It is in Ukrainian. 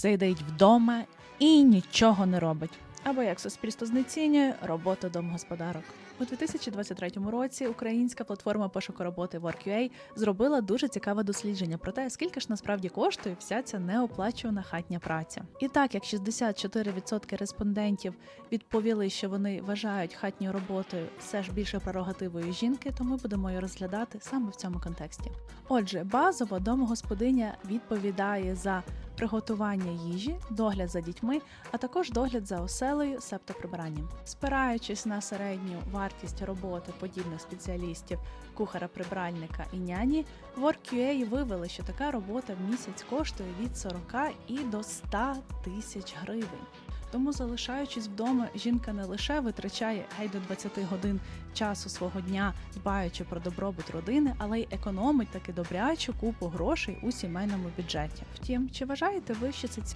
сидить вдома і нічого не робить. Або як суспільство знецінює роботу домогосподарок. У 2023 році українська платформа пошуку роботи Work.ua зробила дуже цікаве дослідження про те, скільки ж насправді коштує вся ця неоплачувана хатня праця. І так як 64% респондентів відповіли, що вони вважають хатньою роботою все ж більше прерогативою жінки, то ми будемо її розглядати саме в цьому контексті. Отже, базово домогосподиня відповідає за приготування їжі, догляд за дітьми, а також догляд за оселею, септо прибиранням. Спираючись на середню вартість роботи подібних спеціалістів, кухара, прибральника і няні, Work.ua вивели, що така робота в місяць коштує від 40 і до 100 тисяч гривень. Тому, залишаючись вдома, жінка не лише витрачає гей до 20 годин часу свого дня, дбаючи про добробут родини, але й економить таки добрячу купу грошей у сімейному бюджеті. Втім, чи вважаєте ви, що це